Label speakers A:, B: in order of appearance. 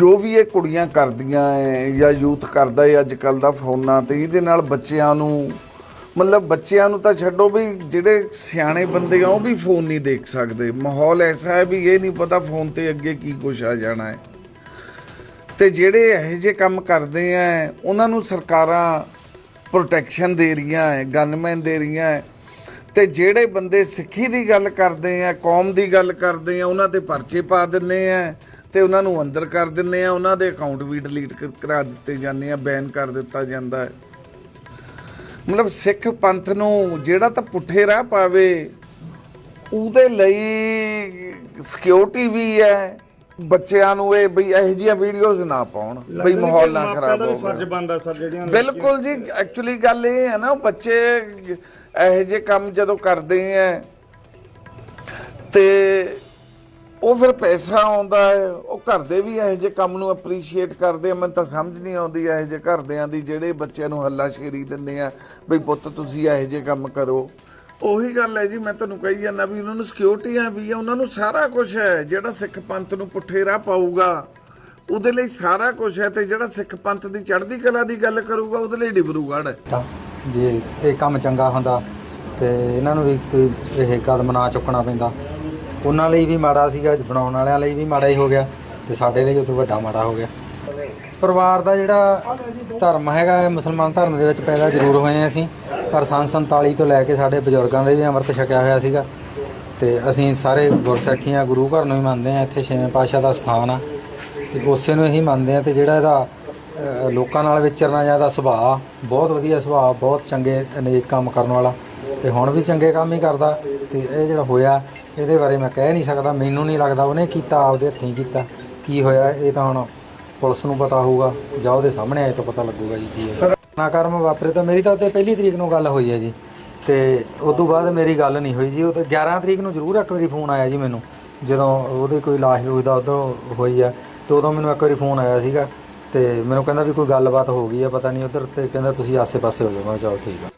A: ਜੋ ਵੀ ਇਹ ਕੁੜੀਆਂ ਕਰਦੀਆਂ ਐ, ਜਾਂ ਯੂਥ ਕਰਦਾ ਹੈ ਅੱਜ ਕੱਲ ਦਾ ਫੋਨਾਂ ਤੇ, ਇਹਦੇ ਨਾਲ ਬੱਚਿਆਂ ਨੂੰ, ਮਤਲਬ ਬੱਚਿਆਂ ਨੂੰ ਤਾਂ ਛੱਡੋ ਵੀ ਜਿਹੜੇ ਸਿਆਣੇ ਬੰਦੇ ਆ, ਉਹ ਵੀ ਫੋਨ ਨਹੀਂ ਦੇਖ ਸਕਦੇ। ਮਾਹੌਲ ਐਸਾ ਹੈ ਵੀ ਇਹ ਨਹੀਂ ਪਤਾ ਫੋਨ ਤੇ ਅੱਗੇ ਕੀ ਕੁਛ ਆ ਜਾਣਾ ਹੈ ਤੇ ਜਿਹੜੇ ਇਹੋ ਜਿਹੇ ਕੰਮ ਕਰਦੇ ਆ ਉਹਨਾਂ ਨੂੰ ਸਰਕਾਰਾਂ ਪ੍ਰੋਟੈਕਸ਼ਨ ਦੇ ਰਹੀਆਂ ਹੈ ਗਨਮੈਨ ਦੇ ਰਹੀਆਂ ਹੈ ਤੇ ਜਿਹੜੇ ਬੰਦੇ ਸਿੱਖੀ ਦੀ ਗੱਲ ਕਰਦੇ ਆ, ਕੌਮ ਦੀ ਗੱਲ ਕਰਦੇ ਆ, ਉਹਨਾਂ ਤੇ ਪਰਚੇ ਪਾ ਦਿੰਨੇ ਆ। ਤੇ ਉਹਨਾਂ ਨੂੰ ਅੰਦਰ ਕਰ ਦਿੰਨੇ ਆ ਉਹਨਾਂ ਦੇ ਅਕਾਊਂਟ ਵੀ ਡਿਲੀਟ ਕਰਾ ਦਿੱਤੇ ਜਾਂਦੇ ਆ ਬੈਨ ਕਰ ਦਿੱਤਾ ਜਾਂਦਾ ਹੈ। ਮਤਲਬ ਸਿੱਖ ਪੰਥ ਨੂੰ ਜਿਹੜਾ ਤਾਂ ਪੁੱਠੇ ਰਾਹ ਪਾਵੇ ਉਹਦੇ ਲਈ ਸਿਕਿਉਰਿਟੀ ਵੀ ਹੈ ਬੱਚਿਆਂ ਨੂੰ ਇਹ ਬਈ ਇਹੋ ਜਿਹੀਆਂ ਵੀਡੀਓਜ਼ ਨਾ ਪਾਉਣ ਬਈ ਮਾਹੌਲ ਨਾ ਖਰਾਬ ਹੋਵੇ।
B: ਫਰਜ਼ ਬਣਦਾ ਸਰ ਜਿਹੜੀਆਂ
A: ਬਿਲਕੁਲ ਜੀ ਐਕਚੁਅਲੀ ਗੱਲ ਇਹ ਹੈ ਨਾ ਉਹ ਬੱਚੇ ਇਹੋ ਜਿਹੇ ਕੰਮ ਜਦੋਂ ਕਰਦੇ ਆ ਤੇ ਉਹ ਫਿਰ ਪੈਸਾ ਆਉਂਦਾ ਹੈ, ਉਹ ਘਰ ਦੇ ਵੀ ਇਹੋ ਜਿਹੇ ਕੰਮ ਨੂੰ ਅਪਰੀਸ਼ੀਏਟ ਕਰਦੇ ਆ, ਮੈਨੂੰ ਤਾਂ ਸਮਝ ਨਹੀਂ ਆਉਂਦੀ ਇਹੋ ਜਿਹੇ ਘਰਦਿਆਂ ਦੀ ਜਿਹੜੇ ਬੱਚਿਆਂ ਨੂੰ ਹੱਲਾ ਸ਼ੇਰੀ ਦਿੰਦੇ ਆ, ਬਈ ਪੁੱਤ ਤੁਸੀਂ ਇਹੋ ਜਿਹੇ ਕੰਮ ਕਰੋ। ਉਹੀ ਗੱਲ ਹੈ ਜੀ, ਮੈਂ ਤੁਹਾਨੂੰ ਕਹੀ ਜਾਂਦਾ ਵੀ ਉਹਨਾਂ ਨੂੰ ਸਿਕਿਉਰਿਟੀਆਂ ਵੀ ਆ, ਉਹਨਾਂ ਨੂੰ ਸਾਰਾ ਕੁਝ ਹੈ, ਜਿਹੜਾ ਸਿੱਖ ਪੰਥ ਨੂੰ ਪੁੱਠੇ ਰਾਹ ਪਾਊਗਾ, ਉਹਦੇ ਲਈ ਸਾਰਾ ਕੁਝ ਹੈ ਤੇ ਜਿਹੜਾ ਸਿੱਖ ਪੰਥ ਦੀ ਚੜ੍ਹਦੀ ਕਲਾ ਦੀ ਗੱਲ ਕਰੂਗਾ, ਉਹਦੇ ਲਈ ਡਿਬਰੂਗੜ੍ਹ ਹੈ।
C: ਜੇ ਇਹ ਕੰਮ ਚੰਗਾ ਹੁੰਦਾ ਤੇ ਇਹਨਾਂ ਨੂੰ ਵੀ ਇਹ ਕਦਮ ਨਾ ਚੁੱਕਣਾ ਪੈਂਦਾ। ਉਹਨਾਂ ਲਈ ਵੀ ਮਾੜਾ ਸੀਗਾ, ਬਣਾਉਣ ਵਾਲਿਆਂ ਲਈ ਵੀ ਮਾੜਾ ਹੀ ਹੋ ਗਿਆ ਤੇ ਸਾਡੇ ਲਈ ਉਦੋਂ ਵੱਡਾ ਮਾੜਾ ਹੋ ਗਿਆ। ਪਰਿਵਾਰ ਦਾ ਜਿਹੜਾ ਧਰਮ ਹੈਗਾ ਮੁਸਲਮਾਨ ਧਰਮ ਦੇ ਵਿੱਚ ਪੈਦਾ ਜ਼ਰੂਰ ਹੋਏ ਹਾਂ ਅਸੀਂ, ਪਰ ਸੰਨ 47 ਤੋਂ ਲੈ ਕੇ ਸਾਡੇ ਬਜ਼ੁਰਗਾਂ ਦੇ ਵੀ ਅੰਮ੍ਰਿਤ ਛਕਿਆ ਹੋਇਆ ਸੀਗਾ ਤੇ ਅਸੀਂ ਸਾਰੇ ਗੁਰਸਿੱਖੀਆਂ ਗੁਰੂ ਘਰ ਨੂੰ ਹੀ ਮੰਨਦੇ ਆ ਇੱਥੇ ਛੇਵੇਂ ਪਾਤਸ਼ਾਹ ਦਾ ਸਥਾਨ ਆ ਤੇ ਉਸੇ ਨੂੰ ਹੀ ਮੰਨਦੇ ਆ ਤੇ ਜਿਹੜਾ ਇਹਦਾ ਲੋਕਾਂ ਨਾਲ ਵਿਚਰਨਾ ਜਾਂ ਇਹਦਾ ਸੁਭਾਅ, ਬਹੁਤ ਵਧੀਆ ਸੁਭਾਅ, ਬਹੁਤ ਚੰਗੇ ਨੇਕ ਕੰਮ ਕਰਨ ਵਾਲਾ ਤੇ ਹੁਣ ਵੀ ਚੰਗੇ ਕੰਮ ਹੀ ਕਰਦਾ ਤੇ ਇਹ ਜਿਹੜਾ ਹੋਇਆ, ਇਹਦੇ ਬਾਰੇ ਮੈਂ ਕਹਿ ਨਹੀਂ ਸਕਦਾ, ਮੈਨੂੰ ਨਹੀਂ ਲੱਗਦਾ ਉਹਨੇ ਕੀਤਾ, ਆਪਦੇ ਹੱਥੀਂ ਕੀਤਾ। ਕੀ ਹੋਇਆ, ਇਹ ਤਾਂ ਹੁਣ ਪੁਲਿਸ ਨੂੰ ਪਤਾ ਹੋਊਗਾ, ਜਾਂ ਉਹਦੇ ਸਾਹਮਣੇ ਆਏ ਤਾਂ ਪਤਾ ਲੱਗੂਗਾ ਜੀ ਕੀ ਹੈ ਨਾ ਕਰਮ ਵਾਪਰੇ ਤਾਂ ਮੇਰੀ ਤਾਂ ਉੱਤੇ ਪਹਿਲੀ ਤਰੀਕ ਨੂੰ ਗੱਲ ਹੋਈ ਹੈ ਜੀ। ਤੇ ਉਸ ਤੋਂ ਬਾਅਦ ਮੇਰੀ ਗੱਲ ਨਹੀਂ ਹੋਈ ਜੀ, ਉਹ ਤਾਂ 11 ਤਰੀਕ ਨੂੰ ਜ਼ਰੂਰ ਇੱਕ ਵਾਰੀ ਫੋਨ ਆਇਆ ਜੀ ਮੈਨੂੰ, ਜਦੋਂ ਉਹਦੇ ਕੋਈ ਲਾਸ਼ ਲੂਸ਼ ਦਾ ਉਦੋਂ ਹੋਈ ਆ, ਤੇ ਉਦੋਂ ਮੈਨੂੰ ਇੱਕ ਵਾਰੀ ਫੋਨ ਆਇਆ ਸੀਗਾ, ਤੇ ਮੈਨੂੰ ਕਹਿੰਦਾ ਵੀ ਕੋਈ ਗੱਲਬਾਤ ਹੋ ਗਈ ਆ, ਪਤਾ ਨਹੀਂ ਉਧਰ ਤੇ ਕਹਿੰਦਾ ਤੁਸੀਂ ਆਸੇ-ਪਾਸੇ ਹੋ ਜਾਓ। ਮੈਂ ਚਲੋ ਠੀਕ ਆ।